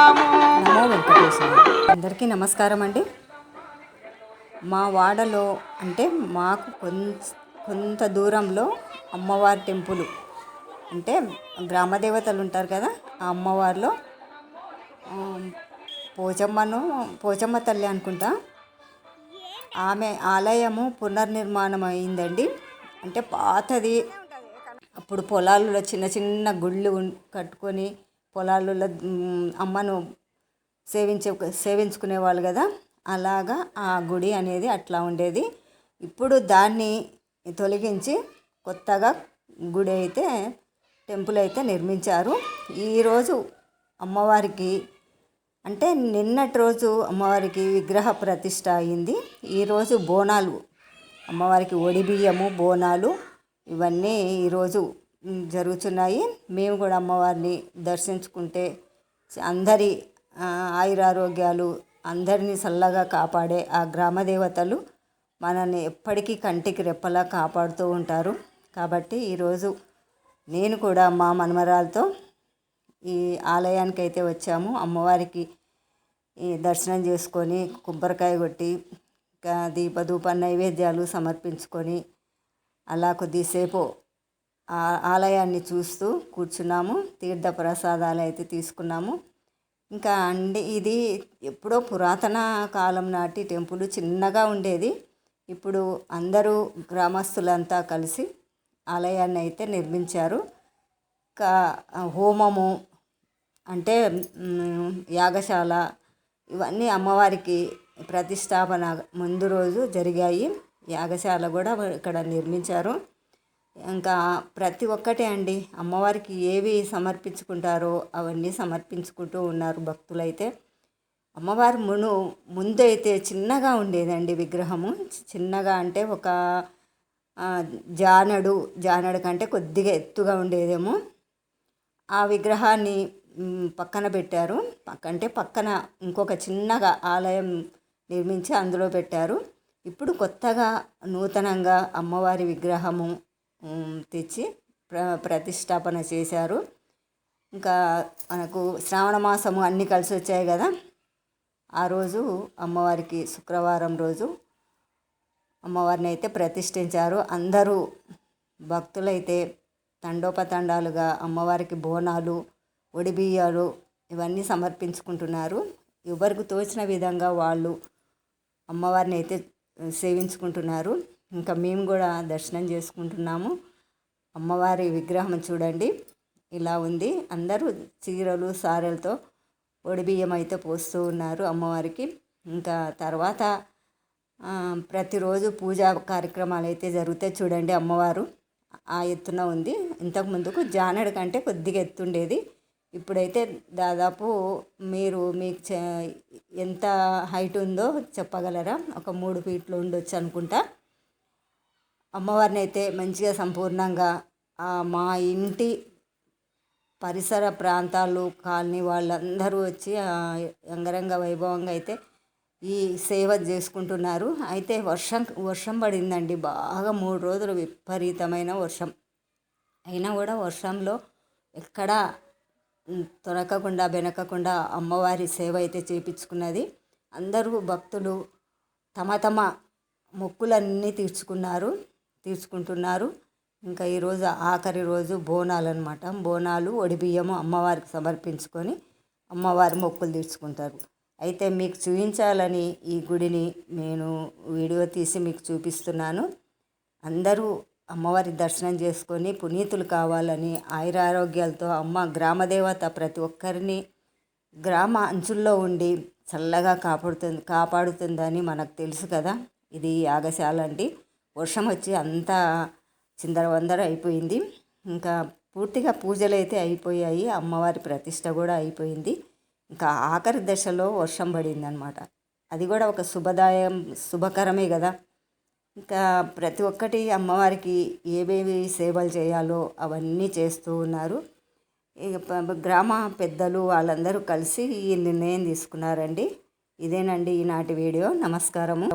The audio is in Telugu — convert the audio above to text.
నమో వెంకటేశ్వర అందరికీ నమస్కారం అండి. మా వాడలో అంటే మాకు కొంత కొంత దూరంలో అమ్మవారి టెంపుల్. అంటే గ్రామ దేవతలు ఉంటారు కదా ఆ అమ్మవారిలో పోచమ్మను పోచమ్మ తల్లి అనుకుంటా. ఆమె ఆలయము పునర్నిర్మాణం అయిందండి. అంటే పాతది. అప్పుడు పొలాలలో చిన్న చిన్న గుళ్ళు కట్టుకొని పొలాలలో అమ్మను సేవించే సేవించుకునేవాళ్ళు కదా అలాగా ఆ గుడి అనేది అట్లా ఉండేది. ఇప్పుడు దాన్ని తొలగించి కొత్తగా గుడి అయితే టెంపుల్ అయితే నిర్మించారు. ఈరోజు అమ్మవారికి అంటే నిన్నటి రోజు అమ్మవారికి విగ్రహ ప్రతిష్ట అయింది. ఈరోజు బోనాలు అమ్మవారికి ఒడి బియ్యము బోనాలు ఇవన్నీ ఈరోజు జరుగుతున్నాయి. మేము కూడా అమ్మవారిని దర్శించుకుంటే అందరి ఆయురారోగ్యాలు అందరినీ చల్లగా కాపాడే ఆ గ్రామ దేవతలు మనల్ని ఎప్పటికీ కంటికి రెప్పలా కాపాడుతూ ఉంటారు. కాబట్టి ఈరోజు నేను కూడా మా మనమరాలతో ఈ ఆలయానికి అయితే వచ్చాము. అమ్మవారికి ఈ దర్శనం చేసుకొని కొబ్బరికాయ కొట్టి దీపధూప నైవేద్యాలు సమర్పించుకొని అలా కొద్దిసేపు ఆలయాన్ని చూస్తూ కూర్చున్నాము. తీర్థ ప్రసాదాలు అయితే తీసుకున్నాము. ఇంకా అండి ఇది ఎప్పుడో పురాతన కాలం నాటి టెంపుల్ చిన్నగా ఉండేది. ఇప్పుడు అందరూ గ్రామస్తులంతా కలిసి ఆలయాన్ని అయితే నిర్మించారు. ఇంకా హోమము అంటే యాగశాల ఇవన్నీ అమ్మవారికి ప్రతిష్టాపన ముందు రోజు జరిగాయి. యాగశాల కూడా ఇక్కడ నిర్మించారు. ఇంకా ప్రతి ఒక్కటే అండి. అమ్మవారికి ఏవి సమర్పించుకుంటారో అవన్నీ సమర్పించుకుంటూ ఉన్నారు భక్తులైతే. అమ్మవారి మును ముందు అయితే చిన్నగా ఉండేదండి విగ్రహము. చిన్నగా అంటే ఒక జానడు జానడు కంటే కొద్దిగా ఎత్తుగా ఉండేదేమో. ఆ విగ్రహాన్ని పక్కన పెట్టారు. పక్కంటే పక్కన ఇంకొక చిన్నగా ఆలయం నిర్మించి అందులో పెట్టారు. ఇప్పుడు కొత్తగా నూతనంగా అమ్మవారి విగ్రహము తెచ్చి ప్ర ప్రతిష్టాపన చేశారు. ఇంకా మనకు శ్రావణ మాసము అన్నీ కలిసి వచ్చాయి కదా. ఆ రోజు అమ్మవారికి శుక్రవారం రోజు అమ్మవారిని అయితే ప్రతిష్ఠించారు. అందరూ భక్తులైతే తండోపతండాలుగా అమ్మవారికి బోనాలు ఒడిబియ్యాలు ఇవన్నీ సమర్పించుకుంటున్నారు. ఎవరికి తోచిన విధంగా వాళ్ళు అమ్మవారిని అయితే సేవించుకుంటున్నారు. ఇంకా మేము కూడా దర్శనం చేసుకుంటున్నాము. అమ్మవారి విగ్రహం చూడండి. ఇలా ఉంది. అందరూ చీరలు సారెలతో ఒడిబియ్యం అయితే పోస్తూ ఉన్నారు అమ్మవారికి. ఇంకా తర్వాత ప్రతిరోజు పూజా కార్యక్రమాలు అయితే జరుగుతాయి చూడండి అమ్మవారు. ఆ ఎత్తున ఉంది. ఇంతకు ముందుకు జానడు కంటే కొద్దిగా ఎత్తుండేది. ఇప్పుడైతే దాదాపు మీరు మీకు ఎంత హైట్ ఉందో చెప్పగలరా? ఒక మూడు ఫీట్లు ఉండొచ్చు అనుకుంటా. అమ్మవారిని అయితే మంచిగా సంపూర్ణంగా మా ఇంటి పరిసర ప్రాంతాలు కాలనీ వాళ్ళందరూ వచ్చి అంగరంగ వైభవంగా అయితే ఈ సేవ చేసుకుంటున్నారు. అయితే వర్షం వర్షం పడిందండి. బాగా మూడు రోజులు విపరీతమైన వర్షం. అయినా కూడా వర్షంలో ఎక్కడా తొనకకుండా వెనకకుండా అమ్మవారి సేవ అయితే చేపించుకున్నది. అందరూ భక్తులు తమ తమ మొక్కులన్నీ తీర్చుకున్నారు. తీర్చుకుంటున్నారు. ఇంకా ఈరోజు ఆఖరి రోజు బోనాలు అనమాట బోనాలు ఒడిబియ్యము అమ్మవారికి సమర్పించుకొని అమ్మవారి మొక్కులు తీర్చుకుంటారు. అయితే మీకు చూపించాలని ఈ గుడిని నేను వీడియో తీసి మీకు చూపిస్తున్నాను. అందరూ అమ్మవారి దర్శనం చేసుకొని పునీతులు కావాలని ఆయురారోగ్యాలతో అమ్మ గ్రామదేవత ప్రతి ఒక్కరిని గ్రామ అంచుల్లో ఉండి చల్లగా కాపాడుతుంది కాపాడుతుందని మనకు తెలుసు కదా. ఇది యాగశాల అండి. వర్షం వచ్చి అంతా చిందరవందర అయిపోయింది. ఇంకా పూర్తిగా పూజలు అయితే అయిపోయాయి. అమ్మవారి ప్రతిష్ట కూడా అయిపోయింది. ఇంకా ఆఖరి దశలో వర్షం పడింది అనమాట అది కూడా ఒక శుభదాయం శుభకరమే కదా. ఇంకా ప్రతి ఒక్కటి అమ్మవారికి ఏమేమి సేవలు చేయాలో అవన్నీ చేస్తూ ఉన్నారు. ఇక గ్రామ పెద్దలు వాళ్ళందరూ కలిసి ఈ నిర్ణయం తీసుకున్నారండి. ఇదేనండి ఈనాటి వీడియో. నమస్కారము.